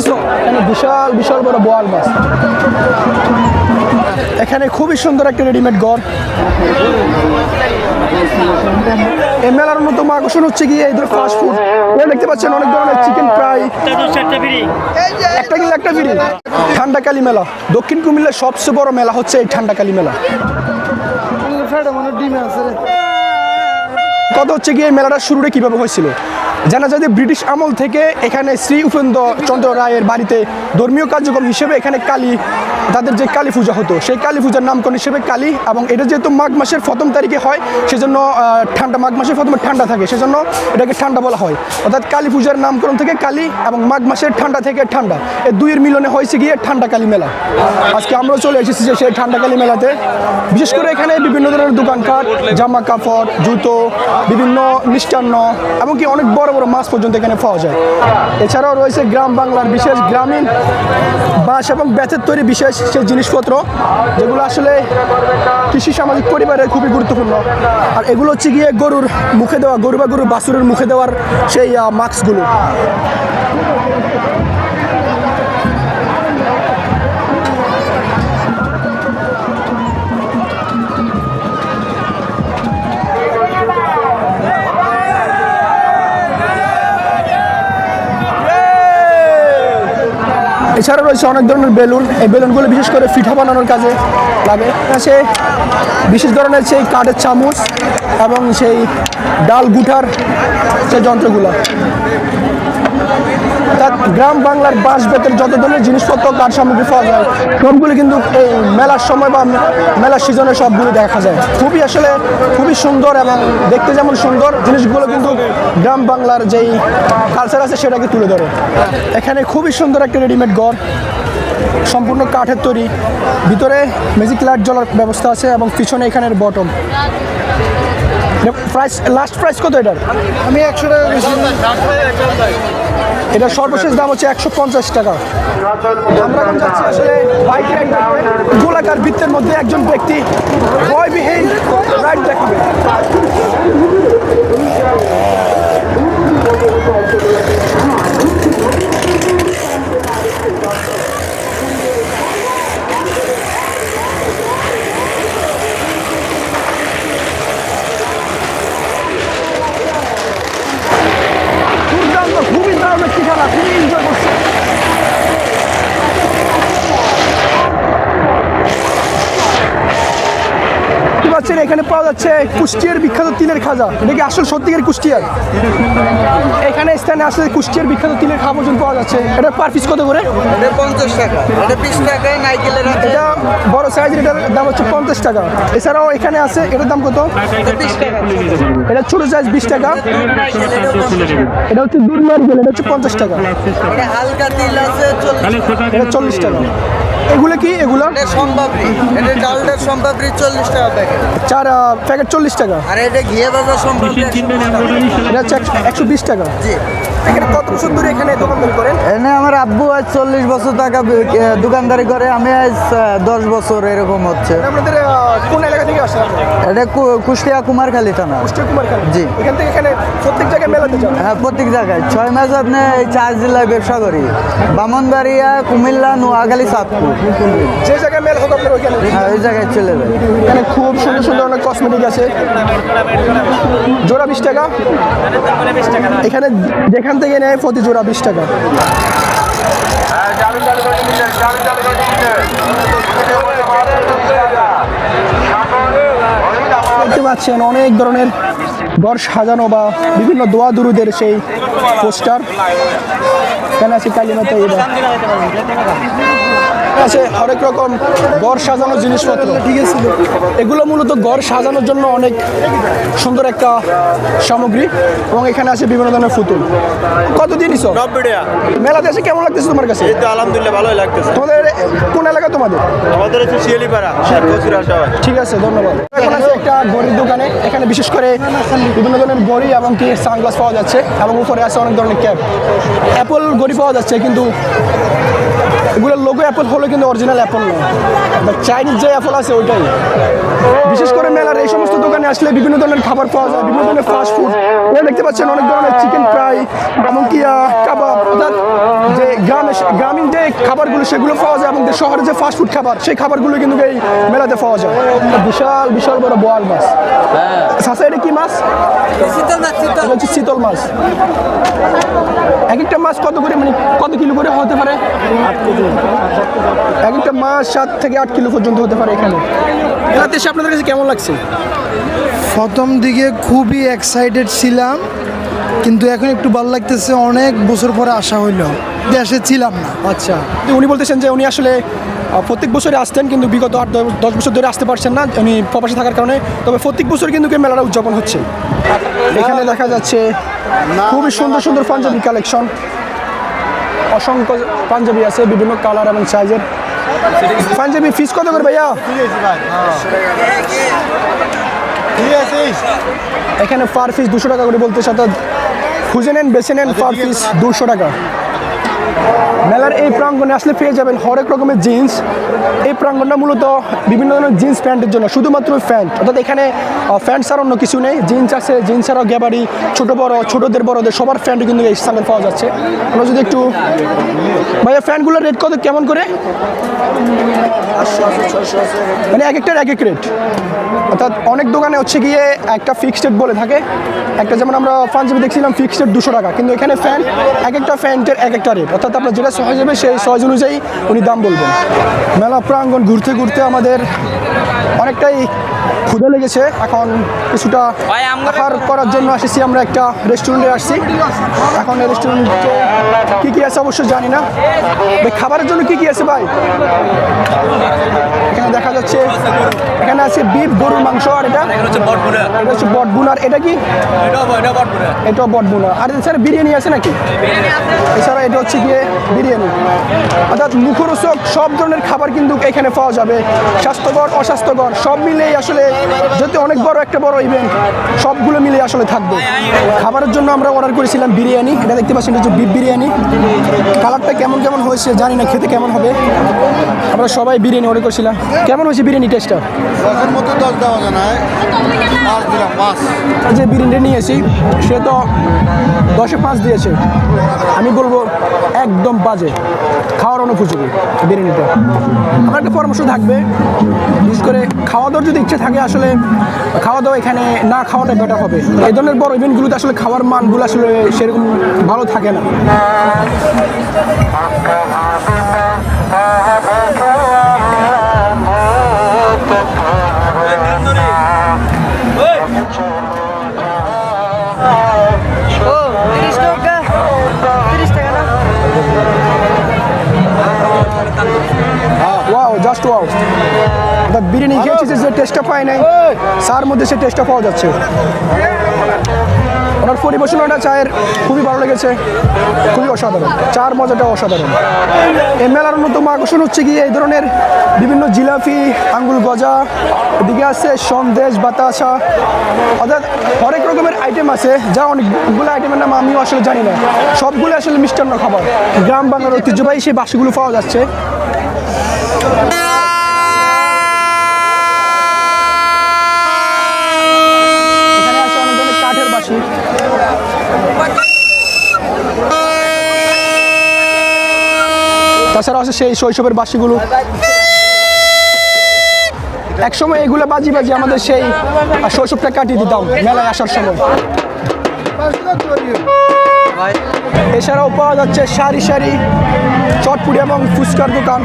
ইসো এখানে বিশাল বিশাল বড় বোয়াল মাছ এখানে খুবই সুন্দর একটা রেডিমেড ঘর। এই মেলার অন্যতম আকর্ষণ হচ্ছে কি এই ধরনের ফাস্ট ফুড দেখতে পাচ্ছেন অনেক ধরনের চিকেন ফ্রাই একটা কিলো একটা ফিরি ঠান্ডাকালী মেলা। দক্ষিণ কুমিল্লার সবচেয়ে বড় মেলা হচ্ছে এই ঠান্ডাকালী মেলা। কত হচ্ছে গিয়ে মেলাটা শুরুটা কীভাবে হয়েছিল? জানা যায় যে ব্রিটিশ আমল থেকে এখানে শ্রী উপেন্দ্র চন্দ্র রায়ের বাড়িতে ধর্মীয় কার্যক্রম হিসেবে এখানে কালী, তাদের যে কালী পূজা হতো, সেই কালী পূজার নামকরণ হিসেবে কালী এবং এটা যেহেতু মাঘ মাসের প্রথম তারিখে হয়, সেজন্য ঠান্ডা, মাঘ মাসের প্রথমে ঠান্ডা থাকে, সেজন্য এটাকে ঠান্ডা বলা হয়। অর্থাৎ কালী পূজার নামকরণ থেকে কালী এবং মাঘ মাসের ঠান্ডা থেকে ঠান্ডা এই দুইয়ের মিলনে হয়েছে গিয়ে ঠান্ডা কালী মেলা। আজকে আমরাও চলে এসেছি যে সেই ঠান্ডা কালী মেলাতে। বিশেষ করে এখানে বিভিন্ন ধরনের দোকানপাট, জামা কাপড়, জুতো বিভিন্ন মিষ্টান্ন, এমনকি অনেক বড় বড় মাছ পর্যন্ত এখানে পাওয়া যায়। এছাড়াও রয়েছে গ্রাম বাংলার বিশেষ গ্রামীণ বাঁশ এবং বেতের তৈরি বিশেষ সেই জিনিসপত্র, যেগুলো আসলে কৃষি সামাজিক পরিবারের খুবই গুরুত্বপূর্ণ। আর এগুলো হচ্ছে গিয়ে গরুর মুখে দেওয়া, গরু বা গরুর বাছুরের মুখে দেওয়ার সেই মাস্কগুলো। এছাড়া রয়েছে অনেক ধরনের বেলুন। এই বেলুনগুলো বিশেষ করে পিঠা বানানোর কাজে লাগে। আছে বিশেষ ধরনের সেই কাঠের চামচ এবং সেই ডাল গুঠার সেই যন্ত্রগুলো। অর্থাৎ গ্রাম বাংলার বাঁশ বেতের যত ধরনের জিনিসপত্র কাঠ সামগ্রী পাওয়া যায়। সবগুলো কিন্তু এই মেলার সময় বা মেলার সিজনে সবগুলো দেখা যায়। খুবই আসলে খুবই সুন্দর এবং দেখতে যেমন সুন্দর, জিনিসগুলো কিন্তু গ্রাম বাংলার যেই কালচার আছে সেটাকে তুলে ধরে। এখানে খুবই সুন্দর একটা রেডিমেড ঘর, সম্পূর্ণ কাঠের তৈরি। ভিতরে ম্যাজিক লাইট জ্বলার ব্যবস্থা আছে এবং পিছনে এখানের বটম প্রাইস লাস্ট প্রাইস কত এটার? আমি একশো টাকা এটা সর্বশেষ দাম হচ্ছে একশো পঞ্চাশ টাকা। আমরা এখন যাচ্ছি আসলে বাইকের একটা গোলাকার বৃত্তের মধ্যে একজন ব্যক্তি ভয়বিহীন রাইড দেখাবে দুর্দান্ত খুবই দারুণ একটি খেলা খুবই এনজয় করছে দেখতে পাচ্ছেন এখানে পাওয়া যাচ্ছে কুষ্টিয়ার বিখ্যাত তিলের খাজা। এটা কি আসল সত্যিকার কুষ্টিয়ার? এখানে স্থানে আসলে কুষ্টিয়ার বিখ্যাত তিলের খাওয়া পর্যন্ত পাওয়া যাচ্ছে। এটা পার পিস কত করে? এটা পঞ্চাশ টাকা। এটা বিশ টাকায় নাইকেলের এটা বড় সাইজের এটার দাম হচ্ছে পঞ্চাশ টাকা। এছাড়াও এখানে আছে এটার দাম কত? এটা টাকা। এটা ছোট সাইজ বিশ টাকা। এটা হচ্ছে দুধ নারকেল এটা হচ্ছে পঞ্চাশ টাকা। এটা হালকা তিল আছে চল্লিশ এটা চল্লিশ টাকা। এগুলো কি? এগুলো? এটা সম্পাবরি এটা ডালটার সম্পাবরি চল্লিশ টাকা প্যাকেট। চার প্যাকেট চল্লিশ টাকা। আর এটা ঘিয়ে দাদা সম্পর্কে এটা হচ্ছে একশো বিশ টাকা। জি। এখানে কত বছর ধরে এখানে দোকানদারি করেন? এনে আমার আব্বু আজ চল্লিশ বছর টাকা দোকানদারি করে আমি আজ দশ বছর এরকম হচ্ছে। আপনাদের কোন এলাকা থেকে আসেন এটা কুষ্টিয়া কুমারখালী থানা। কুষ্টিয়া কুমার জি। এখান থেকে এখানে প্রত্যেক জায়গায় মেলাতে যান? হ্যাঁ প্রত্যেক জায়গায়। ছয় মাস আপনি এই চার জেলায় ব্যবসা করি। বামনবাড়িয়া কুমিল্লা নোয়াখালী সাতপুর। যে জায়গায় মেল হোক আপনার ওইখানে। হ্যাঁ ওই জায়গায় চলে যায়। এখানে খুব সুন্দর সুন্দর অনেক কসমেটিক আছে। জোড়া বিশ টাকা। এখানে যেখান থেকে নেয় প্রতি জোড়া বিশ টাকা। দেখতে পাচ্ছেন অনেক ধরনের ঘর সাজানো বা বিভিন্ন দোয়া দুরুদের সেই পোস্টার। এখানে আছে কালীমাতা আছে হরেক রকম ঘর সাজানোর জিনিসপত্র। ঠিক আছে। এগুলো মূলত ঘর সাজানোর জন্য অনেক সুন্দর একটা সামগ্রী এবং এখানে আছে বিভিন্ন ধরনের ফুতুল। কত নব্বই মেলাতে এসে কেমন লাগতেছে তোমার কাছে? এই তো আলহামদুলিল্লাহ ভালোই লাগতেছে। তোমাদের কোন এলাকা তোমাদের? আমাদের হচ্ছে শিয়ালিপাড়া ঠিক আছে ধন্যবাদ। এখন আছে একটা ঘড়ির দোকানে। এখানে বিশেষ করে বিভিন্ন ধরনের গড়ি এবং কি সানগ্লাস পাওয়া যাচ্ছে এবং উপরে আছে অনেক ধরনের ক্যাপ অ্যাপল গড়ি পাওয়া যাচ্ছে, কিন্তু এগুলোর লোগো অ্যাপল হলো কিন্তু অরিজিনাল অ্যাপল নয় চাইনিজ যে অ্যাপল আছে, ওইটাই বিশেষ করে মেলার এই সমস্ত দোকানে আসলে বিভিন্ন ধরনের খাবার পাওয়া যায় বিভিন্ন ধরনের ফাস্ট ফুড দেখতে পাচ্ছেন অনেক ধরনের চিকেন ফ্রাই এমনকি কাবাব অর্থাৎ যে গ্রামে গ্রামীণ যে খাবারগুলো সেগুলো পাওয়া যায় এবং যে শহরে যে ফাস্ট ফুড খাবার সেই খাবারগুলো কিন্তু এই মেলাতে পাওয়া যায়। বিশাল বিশাল বড় বোয়াল মাছ। সাসা এটা কি মাছ? এটা মাছ? এক একটা মাছ কত করে মানে কত কিলো করে হতে পারে? এক একটা মাছ সাত থেকে আট কিলো পর্যন্ত হতে পারে এখানে। মেলাতে এসে আপনাদের কাছে কেমন লাগছে? প্রথম দিকে খুবই এক্সাইটেড ছিলাম কিন্তু এখন একটু ভালো লাগতেছে অনেক বছর পরে আসা হইল। দেশে ছিলাম না। আচ্ছা। উনি বলতেছেন যে উনি আসলে প্রত্যেক বছরে আসতেন কিন্তু বিগত আট দশ- বছর ধরে আসতে পারছেন না উনি প্রবাসে থাকার কারণে। তবে প্রত্যেক বছর কিন্তু মেলাটা উদযাপন হচ্ছে। এখানে দেখা যাচ্ছে খুবই সুন্দর সুন্দর পাঞ্জাবি কালেকশন অসংখ্য পাঞ্জাবি আছে বিভিন্ন কালার এবং সাইজের পাঞ্জাবি ফিস কত করে ভাইয়া? এখানে পার ফিস দুশো টাকা করে বলতে সাথে খুঁজে নেন বেছে নেন পার পিস দুশো টাকা। মেলার এই প্রাঙ্গণে আসলে পেয়ে যাবেন হরেক রকমের জিন্স। এই প্রাঙ্গণটা মূলত বিভিন্ন ধরনের জিন্স প্যান্টের জন্য, শুধুমাত্র প্যান্ট। অর্থাৎ এখানে প্যান্ট ছাড়া অন্য কিছু নেই। জিন্স আছে, জিন্স ছাড়াও গ্যাবারি, ছোটো বড়, ছোটোদের বড়দের, সবার প্যান্ট কিন্তু এই স্থানে পাওয়া যাচ্ছে। আমরা যদি একটু, ভাইয়া প্যান্টগুলোর রেট কত, কেমন করে? মানে এক একটার এক এক রেট অর্থাৎ অনেক দোকানে হচ্ছে গিয়ে একটা ফিক্সড রেট বলে থাকে। একটা যেমন আমরা পাঞ্জাবি দেখছিলাম ফিক্সড রেট দুশো টাকা। কিন্তু এখানে ফ্যান এক একটা ফ্যান্টের এক একটা রেট অর্থাৎ আপনার যেটা সহজ হবে সেই সহজ অনুযায়ী উনি দাম বলবেন। মেলা প্রাঙ্গণ ঘুরতে ঘুরতে আমাদের অনেকটাই ক্ষুদে লেগেছে। এখন কিছুটা আহার করার জন্য এসেছি আমরা একটা রেস্টুরেন্টে আসছি। এখন এই রেস্টুরেন্টে কী কী আছে অবশ্য জানি না। খাবারের জন্য কী কী আছে ভাই? আছে বিফ গরুর মাংস আর এটা? এটা হচ্ছে বটবুন। আর এটা কি? এটাও বটবুনা। আর এছাড়া বিরিয়ানি আছে নাকি? এছাড়া এটা হচ্ছে গিয়ে বিরিয়ানি। অর্থাৎ মুখরোচক সব ধরনের খাবার কিন্তু এখানে পাওয়া যাবে। স্বাস্থ্যকর অস্বাস্থ্যকর সব মিলেই আসলে যেহেতু অনেক বড় একটা বড় ইভেন্ট সবগুলো মিলে আসলে থাকবে। খাবারের জন্য আমরা অর্ডার করেছিলাম বিরিয়ানি। এটা দেখতে পাচ্ছেন এটা হচ্ছে বিফ বিরিয়ানি। কালারটা কেমন কেমন হয়েছে জানি না খেতে কেমন হবে? আমরা সবাই বিরিয়ানি অর্ডার করেছিলাম। কেমন হয়েছে বিরিয়ানি টেস্টটা মধ্যে দশ দেওয়া পাঁচ দিলাম, পাঁচ। যে বিরিয়ানিটা নিয়েছি সে তো দশে পাঁচ দিয়েছে। আমি বলব, একদম বাজে। খাওয়ার অনুপযোগী বিরিয়ানিটা। আমার একটা পরামর্শ থাকবে, বিশেষ করে খাওয়া দাওয়ার যদি ইচ্ছে থাকে, আসলে খাওয়া দাওয়া এখানে না খাওয়াটা বেটার হবে। এই ধরনের বড় ইভেন্টগুলোতে আসলে খাওয়ার মানগুলো আসলে সেরকম ভালো থাকে না। Wow just wow the biryani খেয়েছি যে টেস্টটা পাই নাই। তার মধ্যে সে টেস্টটা পাওয়া যাচ্ছে। ওনার পরিবেশনাটা চায়ের খুবই ভালো লেগেছে। খুবই অসাধারণ। চার মজাটা অসাধারণ। এই মেলার অন্যতম আকর্ষণ হচ্ছে কি এই ধরনের বিভিন্ন জিলাপি আঙ্গুল গজা এদিকে আছে সন্দেশ বাতাসা অর্থাৎ হরেক রকমের আইটেম আছে যা অনেকগুলো আইটেমের নাম আমিও আসলে জানি না। সবগুলো আসলে মিষ্টান্ন খাবার। গ্রাম বাংলার ঐতিহ্যবাহী সেই বাসিগুলো পাওয়া যাচ্ছে। তাছাড়া আছে সেই শৈশবের বাসিগুলো। একসময় এগুলো বাজি বাজি আমাদের সেই শৈশবটা কাটিয়ে দিতাম মেলায় আসার সময়। এছাড়াও পাওয়া যাচ্ছে সারি সারি চটপুরি এবং ফুচকার দোকান।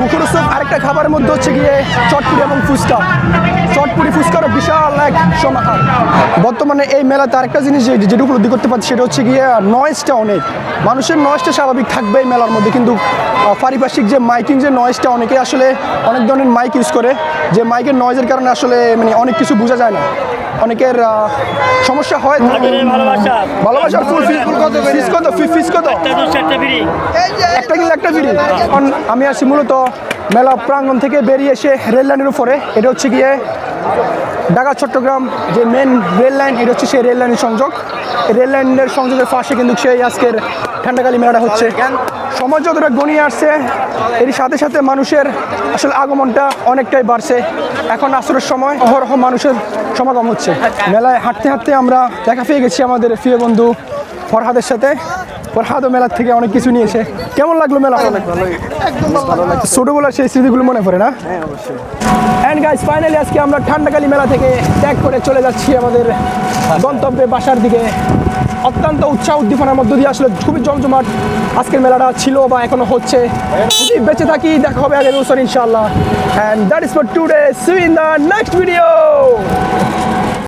মুখরোচক আরেকটা খাবারের মধ্যে হচ্ছে গিয়ে চটপুরি এবং ফুচকা। বিশাল এক সমাহার। বর্তমানে এই মেলাতে আরেকটা জিনিস যে- যেটা উপলব্ধি করতে পারছি সেটা হচ্ছে গিয়ে নয়েজটা অনেক। মানুষের নয়েজটা স্বাভাবিক থাকবে এই মেলার মধ্যে কিন্তু পারিপার্শ্বিক যে মাইকিং যে নয়েজটা অনেকে আসলে অনেক ধরনের মাইক ইউজ করে যে মাইকের নয়েজের কারণে আসলে মানে অনেক কিছু বোঝা যায় না। অনেকের সমস্যা হয় ভালোবাসা। ভালোবাসার ফুল ফিস কত? ফিস কত? একটা কিনলে একটা ফ্রি আমি আসি মূলত মেলা প্রাঙ্গণ থেকে বেরিয়ে এসে রেল লাইনের উপরে। এটা হচ্ছে গিয়ে ঢাকা, চট্টগ্রাম যে মেন রেল লাইন এটা হচ্ছে সেই রেল লাইনের সংযোগ। রেল লাইনের সংযোগের পাশে কিন্তু সেই আজকের ঠান্ডাকালী মেলাটা হচ্ছে। সময় যতটা গনিয়ে আসছে এর সাথে সাথে মানুষের আসলে আগমনটা অনেকটাই বাড়ছে। এখন আসরের সময় অহরহ মানুষের সমাগম হচ্ছে। মেলায় হাঁটতে হাঁটতে আমরা দেখা পেয়ে গেছি আমাদের প্রিয় বন্ধু ফরহাদের সাথে। ফরহাদও মেলার থেকে অনেক কিছু নিয়েছে কেমন লাগল মেলা? ছোটবেলার সেই স্মৃতিগুলো মনে পড়ে না? অ্যান্ড গাইস ফাইনালি আজকে আমরা ঠান্ডাকালী মেলা থেকে ত্যাগ করে চলে যাচ্ছি আমাদের গন্তব্যে বাসার দিকে। অত্যন্ত উৎসাহ উদ্দীপনার মধ্য দিয়ে আসলে খুবই জমজমাট আজকের মেলাটা ছিল বা এখনও হচ্ছে। যদি বেঁচে থাকি দেখা হবে আগের বছর ইনশাআল্লাহ। And that is for today see in the next video